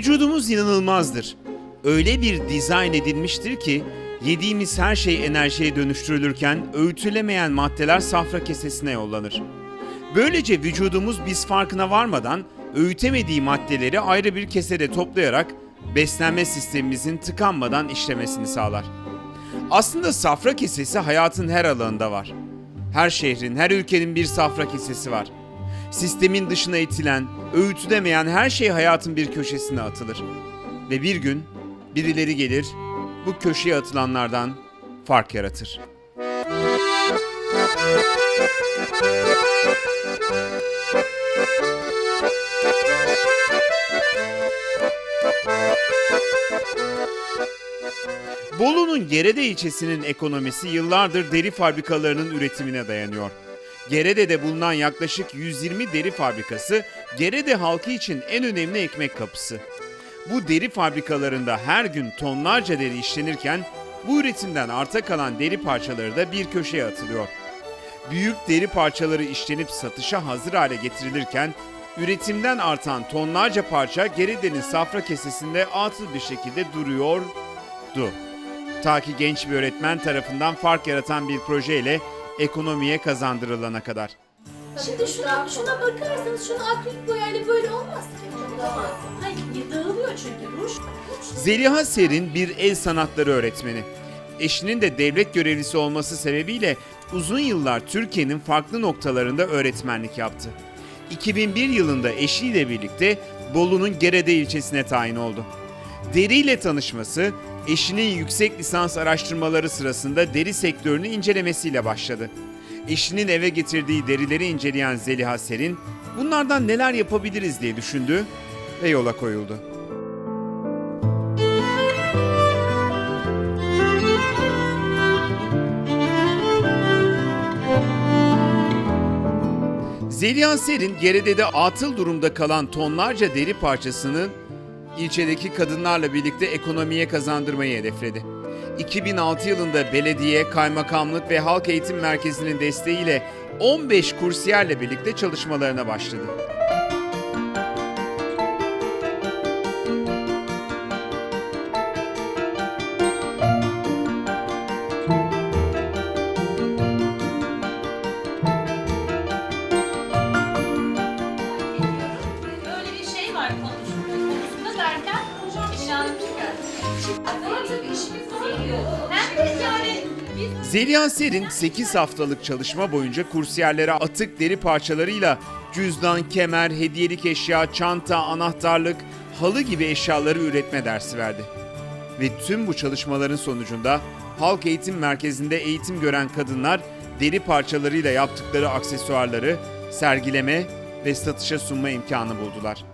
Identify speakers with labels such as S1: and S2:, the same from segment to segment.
S1: Vücudumuz inanılmazdır. Öyle bir dizayn edilmiştir ki yediğimiz her şey enerjiye dönüştürülürken öğütülemeyen maddeler safra kesesine yollanır. Böylece vücudumuz biz farkına varmadan öğütemediği maddeleri ayrı bir kesede toplayarak beslenme sistemimizin tıkanmadan işlemesini sağlar. Aslında safra kesesi hayatın her alanında var. Her şehrin, her ülkenin bir safra kesesi var. Sistemin dışına itilen, öğütülemeyen her şey hayatın bir köşesine atılır. Ve bir gün birileri gelir, bu köşeye atılanlardan fark yaratır. Bolu'nun Gerede ilçesinin ekonomisi yıllardır deri fabrikalarının üretimine dayanıyor. Gerede'de bulunan yaklaşık 120 deri fabrikası Gerede halkı için en önemli ekmek kapısı. Bu deri fabrikalarında her gün tonlarca deri işlenirken bu üretimden arta kalan deri parçaları da bir köşeye atılıyor. Büyük deri parçaları işlenip satışa hazır hale getirilirken üretimden artan tonlarca parça Geride'nin safra kesesinde atıl bir şekilde duruyordu. Ta ki genç bir öğretmen tarafından fark yaratan bir projeyle ekonomiye kazandırılana kadar.
S2: Şimdi şuna, şuna bakarsanız şunu akrilik boyayla böyle olmaz ki. Olmaz. Hayır dağılıyor çünkü ruj.
S1: Zeliha Serin bir el sanatları öğretmeni. Eşinin de devlet görevlisi olması sebebiyle uzun yıllar Türkiye'nin farklı noktalarında öğretmenlik yaptı. 2001 yılında eşiyle birlikte Bolu'nun Gerede ilçesine tayin oldu. Deri ile tanışması eşinin yüksek lisans araştırmaları sırasında deri sektörünü incelemesiyle başladı. Eşinin eve getirdiği derileri inceleyen Zeliha Serin, bunlardan neler yapabiliriz diye düşündü ve yola koyuldu. Zeliha Serin Gerede'de atıl durumda kalan tonlarca deri parçasını ilçedeki kadınlarla birlikte ekonomiye kazandırmayı hedefledi. 2006 yılında belediye, kaymakamlık ve halk eğitim merkezinin desteğiyle 15 kursiyerle birlikte çalışmalarına başladı. Zeliha Serin 8 haftalık çalışma boyunca kursiyerlere atık deri parçalarıyla cüzdan, kemer, hediyelik eşya, çanta, anahtarlık, halı gibi eşyaları üretme dersi verdi. Ve tüm bu çalışmaların sonucunda Halk Eğitim Merkezi'nde eğitim gören kadınlar deri parçalarıyla yaptıkları aksesuarları sergileme ve satışa sunma imkanı buldular.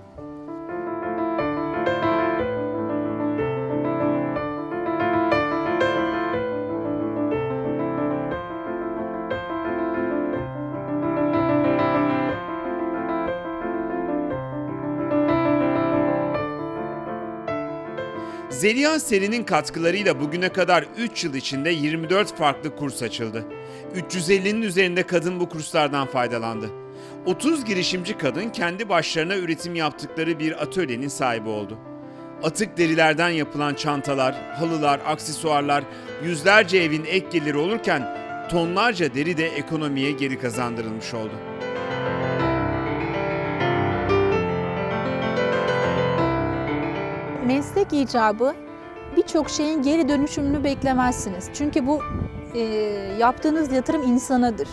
S1: Zeliha Seri'nin katkılarıyla bugüne kadar 3 yıl içinde 24 farklı kurs açıldı. 350'nin üzerinde kadın bu kurslardan faydalandı. 30 girişimci kadın kendi başlarına üretim yaptıkları bir atölyenin sahibi oldu. Atık derilerden yapılan çantalar, halılar, aksesuarlar yüzlerce evin ek geliri olurken tonlarca deri de ekonomiye geri kazandırılmış oldu.
S3: Meslek icabı birçok şeyin geri dönüşümünü beklemezsiniz. Çünkü bu e, yaptığınız yatırım insanadır.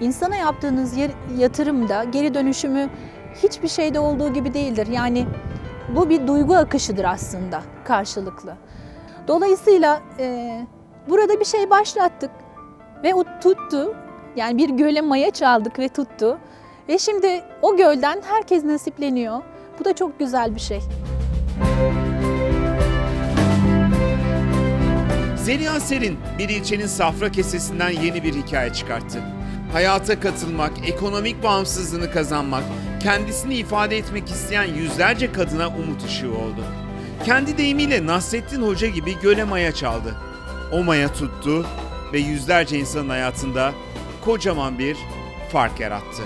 S3: İnsana yaptığınız yer, yatırımda geri dönüşümü hiçbir şeyde olduğu gibi değildir. Yani bu bir duygu akışıdır aslında karşılıklı. Dolayısıyla e, burada bir şey başlattık ve o tuttu. Yani bir göle maya çaldık ve tuttu. Ve şimdi o gölden herkes nasipleniyor. Bu da çok güzel bir şey.
S1: Zeliha Serin bir ilçenin safra kesesinden yeni bir hikaye çıkarttı. Hayata katılmak, ekonomik bağımsızlığını kazanmak, kendisini ifade etmek isteyen yüzlerce kadına umut ışığı oldu. Kendi deyimiyle Nasrettin Hoca gibi göle maya çaldı. O maya tuttu ve yüzlerce insanın hayatında kocaman bir fark yarattı.